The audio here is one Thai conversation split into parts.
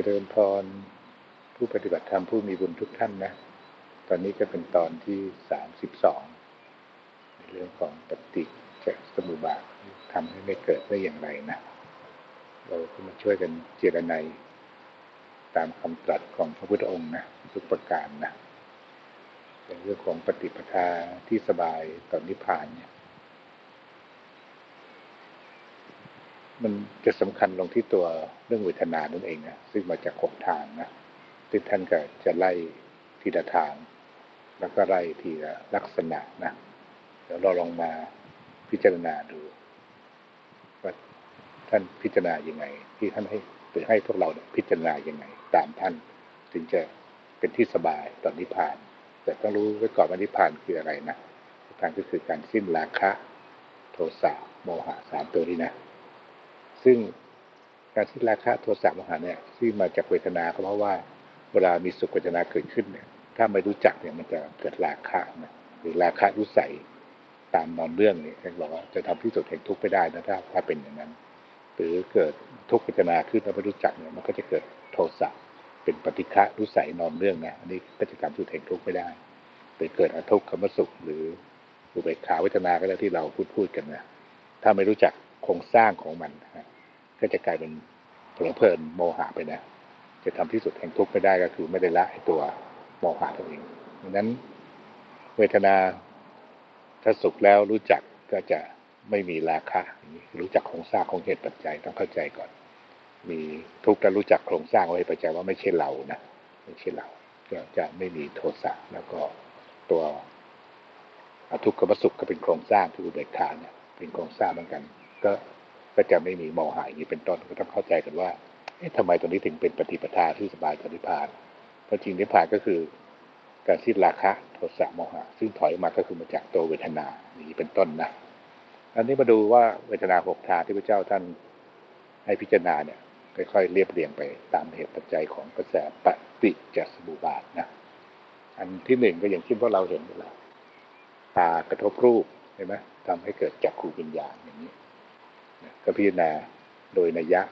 จริญพรผู้ปฏิบัติธรรมผู้มีบุญทุกท่านนะ ตอนนี้ก็เป็นตอนที่สามสิบสองในเรื่องของปฏิจจสมุปบาททำให้ไม่เกิดได้อย่างไรนะ เราก็มาช่วยกันเจรไนตามคำตรัสของพระพุทธองค์นะทุกประการนะเป็นเรื่องของปฏิปทาที่สบายตอนนิพพานเนี่ย มันจะสำคัญลงที่ตัวเรื่องเวทนานั่นเองนะซึ่งมาจากหกทางนะซึ่งท่านก็จะไล่ทีละทาง แล้วก็ไล่ทีละลักษณะนะเดี๋ยวเราลองมาพิจารณาดูว่าท่านพิจารณายังไง ที่ท่านให้หรือให้พวกเราเนี่ยพิจารณายังไง ตามท่านถึงจะเป็นที่สบายตอนนิพพาน แต่ต้องรู้ไว้ก่อนว่านิพพานคืออะไรนะนิพพานก็คือการสิ้นราคะ โทสะโมหะสามตัวนี้นะ ซึ่งการสิ้นราคะโทสะโมหะเนี่ยที่มาจากเวทนาเพราะว่าเวลามีสุขเวทนาเกิดขึ้นเนี่ย ถ้าไม่รู้จักเนี่ยมันจะเกิดราคะนะหรือราคะรู้ใสตามนอนเรื่องนี่ท่านบอกว่าจะทำที่สุดแห่งทุกข์ไม่ได้นะถ้าถ้าเป็นอย่างนั้น หรือเกิดทุกขเวทนาขึ้นแล้วไม่รู้จักเนี่ยมันก็จะเกิดโทสะเป็นปฏิฆะรู้ใสนอนเรื่องนะอันนี้ก็จะทำที่สุดแห่งทุกข์ไม่ได้หรือเกิดอทุกขมสุขหรืออุเบกขาเวทนาก็แล้วที่เราพูดพูดกันนะถ้าไม่รู้จักโครงสร้างของมันนะ ก็จะกลายเป็นเพลินเพลินโมหะไปนะจะทำที่สุดแห่งทุกข์ไม่ได้ก็คือไม่ได้ละไอ้ตัวโมหะตัวเองดังนั้นเวทนาถ้าสุขแล้วรู้จักก็จะไม่มีราคะ รู้จักโครงสร้างของเหตุปัจจัยต้องเข้าใจก่อน มีทุกข์แล้วรู้จักโครงสร้างไว้ปัจจัยว่าไม่ใช่เรานะไม่ใช่เราก็จะไม่มีโทสะแล้วก็ตัวทุกขมสุขก็เป็นโครงสร้างที่อุเบกขาเนี่ยเป็นโครงสร้างเหมือนกัน ก็ ก็จะไม่มีโมหะอย่างนี้เป็นต้นก็ต้องเข้าใจกันว่าเอ๊ะทำไมตัวนี้ถึงเป็นปฏิปทาที่สบายปฏิพานเพราะจริงนิพพานก็คือการสิ้นราคะโทสะโมหะ ซึ่งถอยมาก็คือมาจากตัวเวทนาอย่างนี้เป็นต้นนะอันนี้มาดูว่าเวทนาหกทางที่พระเจ้าท่านให้พิจารณาเนี่ยค่อยๆเรียบเรียงไปตามเหตุปัจจัยของกระแสปฏิจจสมุปบาทนะอันที่หนึ่งก็อย่างที่พวกเราเห็นอยู่แล้วตากระทบรูปเห็นไหมทำให้เกิดจักขูวิญญาณอย่างนี้ ก็พิจารณาโดยนัยยะ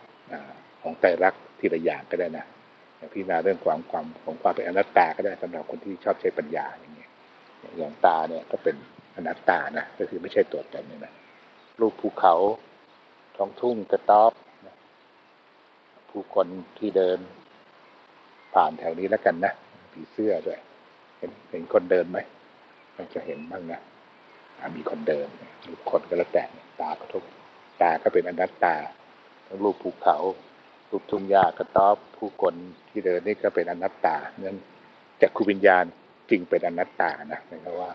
ของไตรลักษณ์ทีละอย่างก็ได้นะพิจารณาเรื่องความความของความเป็นอนัตตาก็ได้สำหรับคนที่ชอบใช้ปัญญาอย่างเงี้ยอย่างตาเนี่ยก็เป็นอนัตตานะก็คือไม่ใช่ตัวตนเนี่ยนะรูปภูเขาท้องทุ่งกระต๊อบผู้คนที่เดินผ่านแถวนี้แล้วกันนะผีเสื้อด้วย เห็นเห็นคนเดินไหมมันจะเห็นบ้างนะมีคนเดินรูปคนก็แล้วแต่ตากระทบ ตาก็เป็นอนัตตาทั้งรูปภูเขารูปทุ่งหญ้ากระต๊อบผู้คนที่เดินนี่ก็เป็นอนัตตานั้นจากคูวิญญาณจริงเป็นอนัตตานะหมายความว่า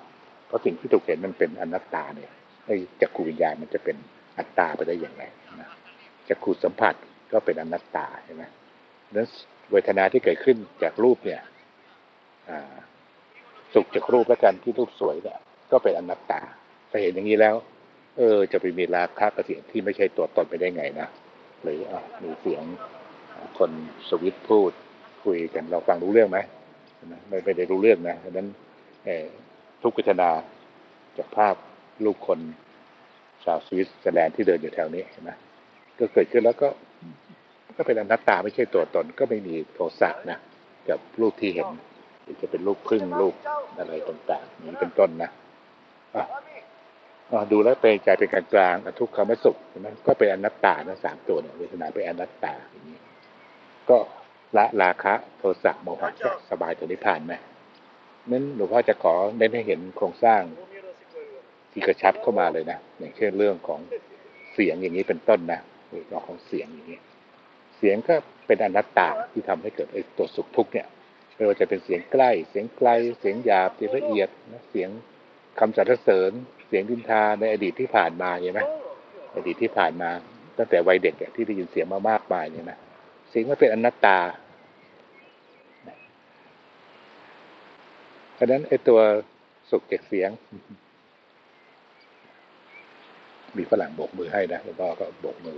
เพราะสิ่งที่ถูกเห็นมันเป็นอนัตตาเนี่ยไอ้จากคูวิญญาณมันจะเป็นอัตตาไปได้อย่างไรนะจากคูสัมผัสก็เป็นอนัตตาใช่ไหมนั้นเวทนาที่เกิดขึ้นจากรูปเนี่ยสุขจากรูปแล้วกันที่รูปสวยเนี่ยก็เป็นอนัตตาถ้าเห็นอย่างนี้แล้ว เออ จะไปมีราคะกระเสียงที่ไม่ใช่ตัวตนไปได้ไงนะหรืออมีเสียงคนสวิตพูดคุยกันเราฟังรู้เรื่องไหมไม่ไม่ได้รู้เรื่องนะดังนั้นทุกกิจนาจากภาพลูกคนชาวสวิตเซอร์แลนด์ที่เดินอยู่แถวนี้นะก็เกิดขึ้นแล้วก็ก็เป็นอนัตตาไม่ใช่ตัวตนก็ไม่มีโทสะนะกับรูปที่เห็นจะเป็นรูปพึ่งรูปอะไรต่างๆนี้เป็นต้นนะ ดูแล้วเป็นใจเป็นกลางกลางทุกขมสุขใช่ไหมก็เป็นอนัตตานะสามตัวเนี่ยเวทนาเป็นอนัตตาอย่างนี้ก็ละราคะโทสะโมหะสบายตัวนิพพานไหมนั้นหลวงพ่อจะขอเน้นให้เห็นโครงสร้างที่กระชับเข้ามาเลยนะอย่างเช่นเรื่องของเสียงอย่างนี้เป็นต้นนะเรื่องของเสียงอย่างนี้ เสียงก็เป็นอนัตตาที่ทำให้เกิดไอ้ตัวสุขทุกข์เนี่ยไม่ว่าจะเป็นเสียงใกล้ เสียงไกล เสียงหยาบเสียงละเอียดนะเสียงคำสรรเสริญ สียงดินทาในอดีตที่ผ่านมาเห็นไหมอดีตที่ผ่านมา ตั้งแต่วัยเด็กที่ได้ยินเสียงมามากมายเนี่ยนะเสียงมันเป็นอนัตตาดังนั้นไอ้ตัวสุขจากเสียง มีฝรั่งโบกมือให้นะแล้วก็ก็โบกมือ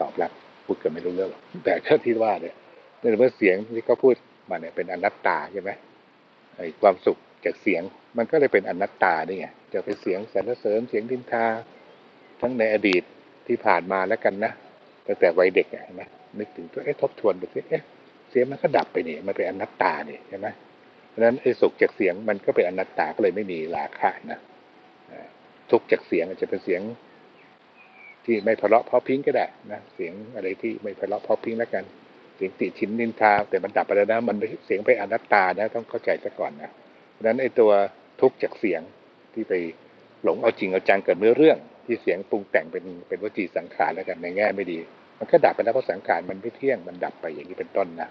ตอบรับพูดกันไม่รู้เรื่องแต่ก็ที่ว่าเนี่ยในเมื่อเสียงที่เขาพูดมาเนี่ยเป็นอนัตตาใช่ไหมไอ้ความสุขจากเสียง มันก็เลยเป็นอนัตตานี่ไง จะเป็นเสียงสรรเสริญเสียงดินทา ทั้งในอดีตที่ผ่านมาแล้วกันนะตั้งแต่วัยเด็กนะนึกถึงตัวเอ๊ะทบทวนดูสิเอ๊ะเสียงมันก็ดับไปนี่มันเป็นอนัตตานี่ใช่ไหมเพราะฉะนั้นไอ้สุขจากเสียงมันก็เป็นอนัตตาก็เลยไม่มีราคะนะทุกจากเสียงอาจจะเป็นเสียง ที่ไม่เพราะเพราะพิ้งก็ได้นะเสียงอะไรที่ไม่เพราะเพราะพิ้งแล้วกัน เสียงติชินนินทา แต่มันดับไปแล้วนะมันเสียงไปอนัตตานะ ต้องเข้าใจซะก่อนนะเพราะฉะนั้นไอ้ตัวทุกจากเสียง ที่ไปหลงเอาจริงเอาจังกับเนื้อเรื่องที่เสียงปรุงแต่งเป็นเป็นวจีสังขารแล้วกันในแง่ไม่ดี มันก็ดับไปแล้วเพราะสังขารมันไม่เที่ยงมันดับไปอย่างนี้เป็นต้นนะ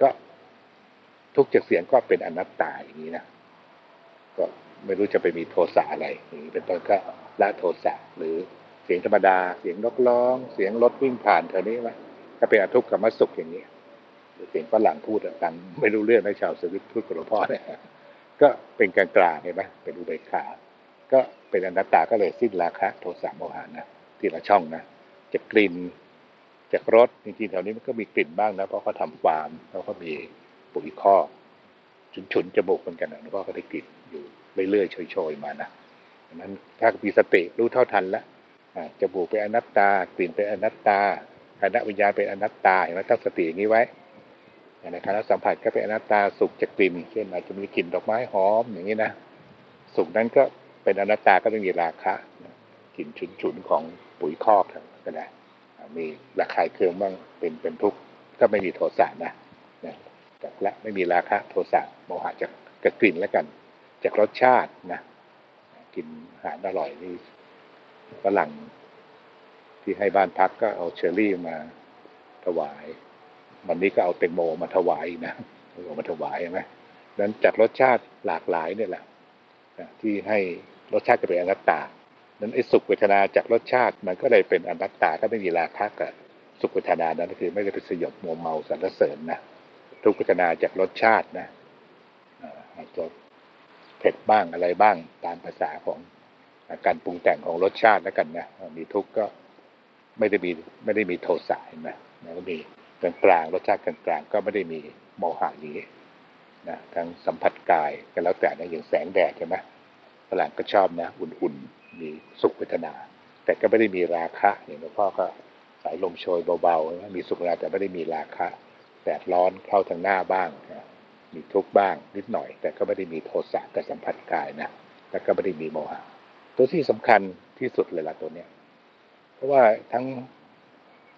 ก็ทุกจากเสียงก็เป็นอนัตตาอย่างนี้นะก็ไม่รู้จะไปมีโทสะอะไรอย่างนี้เป็นต้นก็ละโทสะหรือเสียงธรรมดา เสียงนกร้อง เสียงรถวิ่งผ่านแถวนี้ไหมก็เป็นอทุกขมสุขอย่างนี้หรือเสียงฝรั่งพูดกันไม่รู้เรื่องในชาวสวิตพูดกับหลวงพ่อเนี่ย ก็เป็นกลางกลางเห็นไหมเป็นอุเบกขา ก็เป็นอนัตตาก็เลยสิ้นราคะโทสะโมหะนะทีละช่องนะจากกลิ่นจากรสจริงๆแถวนี้มันก็มีกลิ่นบ้างนะเพราะเขาทำฟาร์มแล้วก็มีปุ๋ยคอกฉุนๆจมูกเหมือนกันนะหลวงพ่อก็ได้กลิ่นอยู่เรื่อยๆโชยๆมานะดังนั้นถ้ามีสติรู้เท่าทันแล้วอ่าจมูกเป็นอนัตตากลิ่นเป็นอนัตตาคณะวิญญาณเป็นอนัตตาเห็นไหมตั้งสติอย่างนี้ไว้ ในคณะสัมผัสก็เป็นอนัตตาสุขจากกลิ่นเช่นอาจจะมีกลิ่นดอกไม้หอมอย่างนี้นะสุขนั้นก็เป็นอนัตตาก็ไม่มีราคะนะกลิ่นฉุนๆของปุ๋ยคอกก็ได้มีระคายเคืองบ้างเป็นเป็นทุกข์ก็ไม่มีโทสะนะนะจากละไม่มีราคะโทสะโมหะจากกกลิ่นแล้วกัน จากรสชาตินะกินอาหารอร่อยนี่ฝรั่งที่ให้บ้านพักก็เอาเชอร์รี่มาถวาย วันนี้ก็เอาแตงโมมาถวายนะเอามาถวายใช่ไหมนั้นจากรสชาติหลากหลายเนี่ยแหละที่ให้รสชาติก็เป็นอนัตตา นั้นไอ้สุขเวทนาจากรสชาติมันก็เลยเป็นอนัตตาก็ไม่มีราคะกับสุขเวทนานั้นคือไม่ได้ไปสยบมัวเมาสรรเสริญนะทุกขเวทนาจากรสชาตินะอาจจะเผ็ดบ้างอะไรบ้างตามภาษาของการปรุงแต่งของรสชาติแล้วกันนะมีทุกข์ก็ไม่ได้มีไม่ได้มีโทสะเห็นไหมนก็มี กลางๆรสชาติกลางๆ ก็ไม่ได้มีโมหะนี้นะทั้งสัมผัสกายก็แล้วแต่นะอย่างแสงแดดใช่ไหมฝรั่งก็ชอบนะ อุ่นๆ มีสุขเวทนา แต่ก็ไม่ได้มีราคะอย่างหลวงพ่อก็สายลมโชยเบาๆ มีสุขเวทนาแต่ไม่ได้มีราคะแดดร้อนเข้าทางหน้าบ้างนะมีทุกข์บ้างนิดหน่อย แต่ก็ไม่ได้มีโทสะกับสัมผัสกายนะแล้วก็ไม่ได้มีโมหะตัวที่สำคัญที่สุดเลยล่ะตัวเนี้ยเพราะว่าทั้ง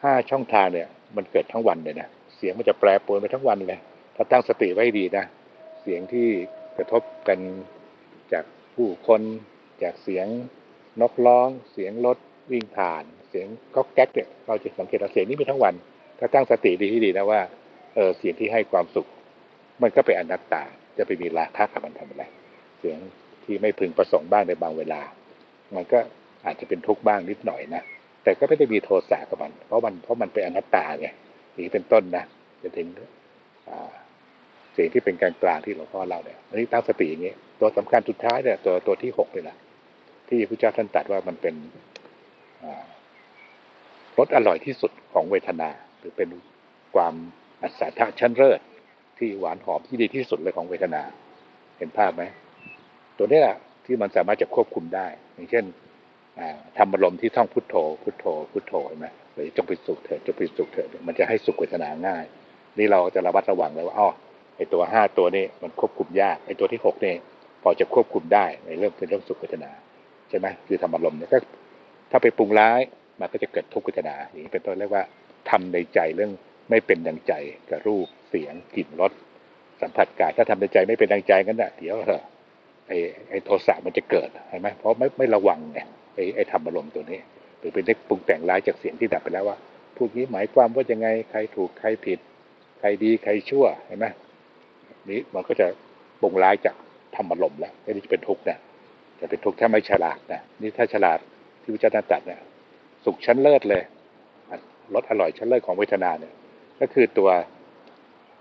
ห้าช่องทางเนี่ย มันเกิดทั้งวันเลยนะเสียงมันจะแปรปรวนไปทั้งวันเลยถ้าตั้งสติไว้ดีนะเสียงที่กระทบกันจากผู้คนจากเสียงนกร้อง เสียงรถวิ่งผ่าน เสียงก๊อกแก๊กเนี่ยเราจะสังเกตว่าเสียงนี้มีทั้งวัน ถ้าตั้งสติดีที่ดีนะว่าเออเสียงที่ให้ความสุข มันก็เป็นอนัตตาจะไปมีราคะกับมันทำอะไร เสียงที่ไม่พึงประสงค์บ้างในบางเวลา มันก็อาจจะเป็นทุกข์บ้างนิดหน่อยนะ แต่ก็ไม่ได้มีโทสะกับมัน เพราะมันเพราะมันเป็นอนัตตาไงอย่างนี้เป็นต้นนะจะถึงสิ่งที่เป็นกลางกลางที่หลวงพ่อเล่าเนี่ยอันนี้ตั้งสติอย่างนี้ตัวสำคัญสุดท้ายเนี่ยตัวตัวที่หกเลยนะที่พระเจ้าท่านตรัสว่ามันเป็นรสอร่อยที่สุดของเวทนา หรือเป็นความอัศจรรย์ชั้นเลิศที่หวานหอมที่ดีที่สุดเลยของเวทนา เห็นภาพไหมตัวนี้แหละที่มันสามารถจะควบคุมได้ อย่างเช่น ทำอารมณ์ที่ท่องพุทโธ พุทโธ พุทโธเห็นไหมหรือจงไปสุขเถิดจงไปสุขเถิดมันจะให้สุขเวทนาง่าย นี่เราจะระมัดระวังเลยว่าอ๋อไอตัวห้าตัวนี้มันควบคุมยากไอตัวที่หกนี่พอจะควบคุมได้ในเรื่องเป็นเรื่องสุขเวทนาใช่ไหมคือทำอารมณ์เนี่ยก็ถ้าไปปรุงร้ายมันก็จะเกิดทุกขเวทนาอย่างนี้เป็นต้นเรียกว่าทำในใจเรื่องไม่เป็นดังใจกับรูปเสียงกลิ่นรสสัมผัสกาย ถ้าทำในใจไม่เป็นดังใจกันนะเดี๋ยวไอไอโทสะมันจะเกิดเห็นไหมเพราะไม่ไม่ระวังเนี่ย ไอไอทำอารมณ์ตัวนี้ หรือเป็นเรื่องปรุงแต่งร้ายจากเสียงที่ดับไปแล้วว่าพูดนี้หมายความว่ายังไงใครถูกใครผิด ใครดีใครชั่วเห็นไหมนี้มันก็จะปรุงร้ายจากธรรมอารมณ์แล้วนี่จะเป็นทุกข์นะจะเป็นทุกข์ถ้าไม่ฉลาดนะนี่ถ้าฉลาดที่พระเจ้าตรัสเนี่ยสุขชั้นเลิศเลยรสอร่อยชั้นเลิศของเวทนาเนี่ย ก็คือตัว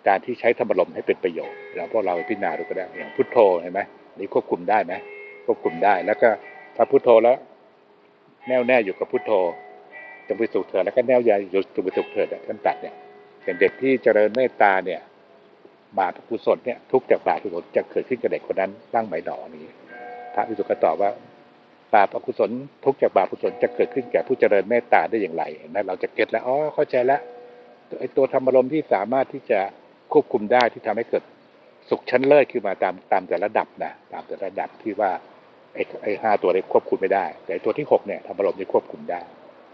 การที่ใช้ธรรมอารมให้เป็นประโยชน์แล้วพวกเราพิจารณาดูก็ได้อย่างพุทโธเห็นไหมนี่ควบคุมได้ไหมควบคุมได้แล้วก็ถ้าพุทโธแล้ว แน่วแน่อยู่กับพุทโธจงไปสุขเถิดแล้วก็แน่วใจอยู่จงไปสุขเถิดท่านตรัสเนี่ยอย่างเด็กที่เจริญเมตตาเนี่ยบาปอกุศลเนี่ยทุกจากบาปอกุศลจะเกิดขึ้นกับเด็กคนนั้นบ้างไหมหนอนี้พระวิสุทธิ์ก็ตอบว่าบาปอกุศลทุกจากบาปอกุศลจะเกิดขึ้นแก่ผู้เจริญเมตตาได้อย่างไรนไหมเราจะเก็ตแล้วอ๋อเข้าใจแล้วไอ้ตัวธรรมารมที่สามารถที่จะควบคุมได้ที่ทำให้เกิดสุขชั้นเลิศขึ้นมาตามตามแต่ระดับนะตามแต่ระดับที่ว่า ไอ้ไอ้ห้าตัวนี้ควบคุมไม่ได้ แต่ไอ้ตัวที่หกเนี่ยธรรมารมณ์นี่ควบคุมได้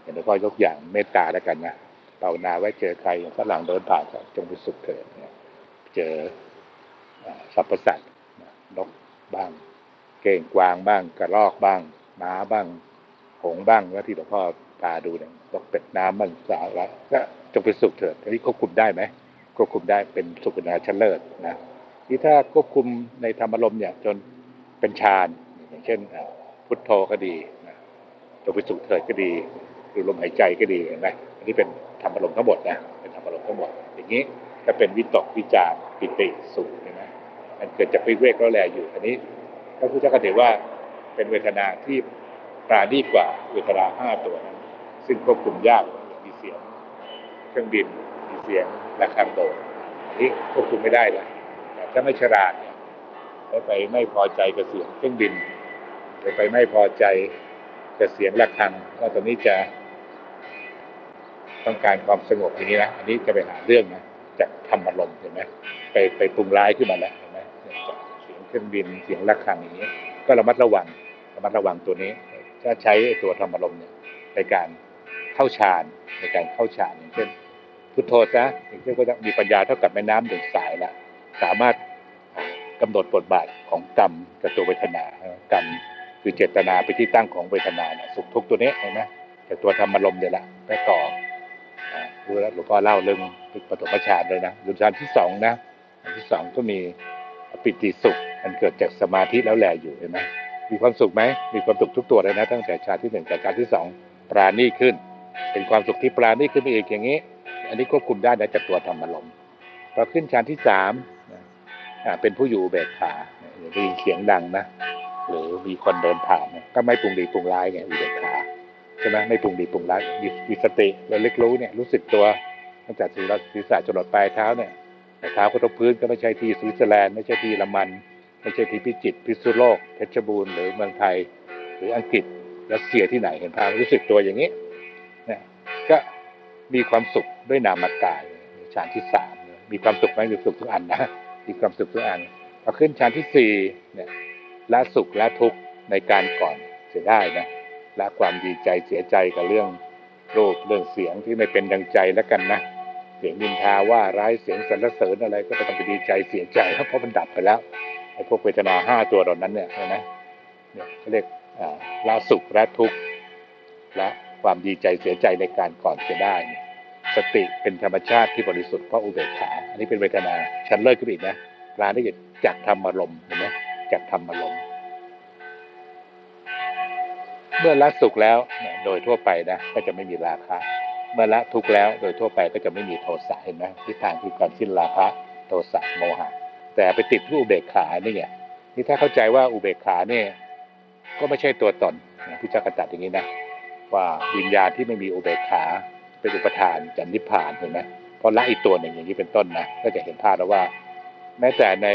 อย่างน้อยก็ยกอย่างเมตตาแล้วกันนะภาวนาไว้เจอใครอย่างฝรั่งเดินผ่านก็จงเป็นสุขเถิดเนี่ยเจอสรรพสัตว์นะนกบ้าง เก้งกวางบ้างกระรอกบ้าง ม้าบ้าง หงบ้างแล้วที่หลวงพ่อตาดูเนี่ยตกเป็ดน้ำบ้างสาระก็จงเป็นสุขเถิดอันนี้ควบคุมได้ไหมควบคุมได้เป็นสุขนาชั้นเลิศนะที่ถ้าควบคุมในธรรมารมณ์เนี่ยจนเป็นฌาน อย่างเช่นพุทโธก็ดีนะจงเป็นสุขเถิดก็ดีหรือลมหายใจก็ดีเห็นไหมอันนี้เป็นธรรมอารมณ์ทั้งหมดนะเป็นธรรมอารมณ์ทั้งหมด อย่างนี้ก็เป็นวิตกวิจารปิติสุขเห็นไหมมันเกิดจากวิเวกแล้วแลอยู่ อันนี้พระพุทธเจ้าก็ถือว่าเป็นเวทนาที่ปราณีกว่าเวทนาห้าตัวนั้น ซึ่งควบคุมยากมีเสียงเครื่องบินมีเสียงระฆังโดดอันนี้ควบคุมไม่ได้เลยแต่ถ้าไม่ฉลาดเนี่ยแล้วไปไม่พอใจกับเสียงเครื่องบิน หรือไปไม่พอใจกับเสียงระฆังว่าตอนนี้จะต้องการความสงบอย่างนี้นะอันนี้จะไปหาเรื่องนะจากธรรมารมณ์เห็นไหมไปไปปรุงร้ายขึ้นมาแล้วเห็นไหมจากเสียงเครื่องบินเสียงระฆังอย่างนี้ ก็ระมัดระวังระมัดระวังตัวนี้ถ้าใช้ตัวธรรมารมณ์เนี่ยในการเข้าฌานในการเข้าฌานอย่างเช่นพุทโธซะอย่างเช่นก็จะมีปัญญาเท่ากับแม่น้ำหนึ่งสายละสามารถกำหนดบทบาทของกรรมกับตัวเวทนากรรม คือเจตนาไปที่ตั้งของเวทนาเนี่ยสุขทุกข์ตัวนี้เห็นไหมจากตัวธรรมารมณ์เนี่ยแหละแม่ต่ออ่ารู้แล้วหลวงพ่อเล่าเรื่องปฐมฌานเลยนะหรือฌานที่สองนะอันที่สองก็มีปิติสุขมันเกิดจากสมาธิแล้วแหลอยู่เห็นไหมมีความสุขไหมมีความสุขทุกตัวเลยนะ ตั้งแต่ชาติที่หนึ่งแต่ชาติที่สองปราณีขึ้น เป็นความสุขที่ปราณีขึ้นไปอีกอย่างนี้ อันนี้ควบคุมได้นะจากตัวธรรมารมณ์พอขึ้นชาติที่สามอ่าเป็นผู้อยู่เบกขาอย่างได้ยินเสียงดังนะ หรือมีคนเดินผ่านก็ไม่ปรุงดีปรุงร้ายไงอุเบกขาใช่ไหมไม่ปรุงดีปรุงร้ายมีมีสติระลึกรู้เนี่ยรู้สึกตัวตั้งแต่ศีรษะจรดปลายเท้าเนี่ยแต่เท้ากระทบพื้นก็ไม่ใช่ที่สวิตเซอร์แลนด์ไม่ใช่ที่ละมัน ไม่ใช่ที่พิจิตรพิษณุโลกเพชรบูรณ์หรือเมืองไทย หรืออังกฤษรัสเซียที่ไหนเห็นภาพรู้สึกตัวอย่างนี้เนี่ยก็มีความสุขด้วยนามกายฌานที่สามมีความสุขไหมมีความสุขทุกอันนะมีความสุขทุกอันพอขึ้นฌานที่สี่เนี่ย ละสุขละทุกข์ในการก่อนเสียได้นะละความดีใจเสียใจกับเรื่องรูปเรื่องเสียงที่ไม่เป็นดังใจแล้วกันนะเสียงนินทาว่าร้ายเสียงสรรเสริญอะไรก็ไม่ต้องไปดีใจเสียใจเพราะมันดับไปแล้วไอ้พวกเวทนาห้าตัวเหล่านั้นเนี่ยเห็นไหมเนี่ยเขาเรียกอ่าละสุขละทุกข์และความดีใจเสียใจในการก่อนจะได้ สติเป็นธรรมชาติที่บริสุทธิ์เพราะอุเบกขา อันนี้เป็นเวทนาชั้นเลิศขึ้นอีกนะกลารได้จากธรรมอารมณ์เห็นไหม จากธรรมอารมเมื่อละสุขแล้วโดยทั่วไปนะก็จะไม่มีราคะ เมื่อละทุกข์แล้วโดยทั่วไปก็จะไม่มีโทสะเห็นไหมทิศทางคือการสิ้นราคะ โทสะโมหะ แต่ไปติดที่อุเบกขาเนี่ไงนี่ถ้าเข้าใจว่าอุเบกขาเนี่ยก็ไม่ใช่ตัวตนนะพี่เจ้ากระตัดอย่างนี้นะว่าวิญญาณที่ไม่มีอุเบกขาเป็นอุปทานจันนิพพานเห็นไหมพอละอีกตัวหนึ่งอย่างนี้เป็นต้นนะก็จะเห็นภาพแล้วว่า แม้แต่ใน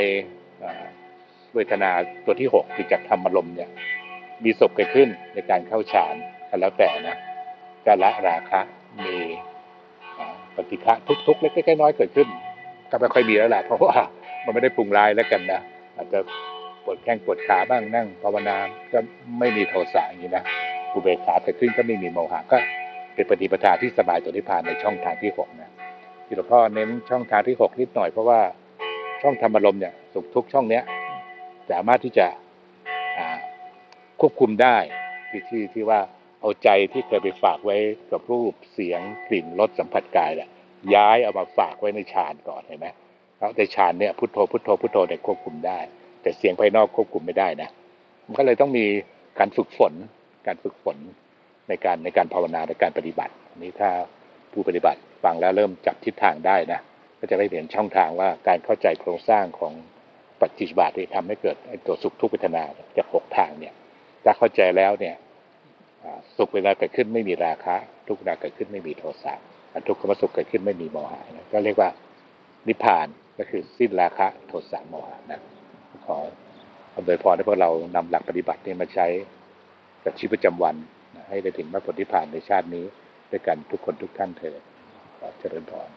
เวทนาตัวที่หกคือจากธรรมารมณ์เนี่ย มีศพเกิดขึ้นในการเข้าฌานก็แล้วแต่นะก็ละราคะมีปฏิฆะทุกๆเล็กๆน้อยๆเกิดขึ้น ก็ไม่ค่อยมีแล้วแหละเพราะว่ามันไม่ได้ปรุงร้ายแล้วกันนะอาจจะปวดแข้งปวดขาบ้างนั่งภาวนาก็ไม่มีโทสะอย่างนี้นะอุเบกขาเกิดขึ้นก็ไม่มีโมหะก็เป็นปฏิปทาที่สบายตัวนิพพานในช่องทางที่หกนะที่หลวงพ่อเน้นช่องทางที่หกนิดหน่อยเพราะว่าช่องธรรมารมณ์เนี่ยสุขทุกช่องเนี้ย สามารถที่จะควบคุมได้ที่ที่ที่ว่าเอาใจที่เคยไปฝากไว้กับรูปเสียงกลิ่นรสสัมผัสกายแหละย้ายเอามาฝากไว้ในฌานก่อนเห็นไหมแล้วในฌานเนี่ยพุทโธพุทโธพุทโธเนี่ยควบคุมได้ แต่เสียงภายนอกควบคุมไม่ได้นะมันก็เลยต้องมีการฝึกฝน การฝึกฝนในการในการภาวนาในการปฏิบัติอันนี้ถ้าผู้ปฏิบัติฟังแล้วเริ่มจับทิศทางได้นะก็จะได้เห็นช่องทางว่าการเข้าใจโครงสร้างของ ปฏิบัติที่ทำให้เกิดตัวสุขทุกข์เวทนาจากหกทางเนี่ยถ้าเข้าใจแล้วเนี่ยสุขเวลาเกิดขึ้นไม่มีราคะ ทุกข์เวลาเกิดขึ้นไม่มีโทสะอันทุกขมสุขเกิดขึ้นไม่มีโมหะนะก็เรียกว่านิพพานก็คือสิ้นราคะโทสะโมหะนะขออำนวยพรให้พวกเรานำหลักปฏิบัตินี้มาใช้กับชีวิตประจำวันให้ได้ถึงมรรคผลนิพพานในชาตินี้ด้วยกันทุกคนทุกท่านเถิดขอเจริญพร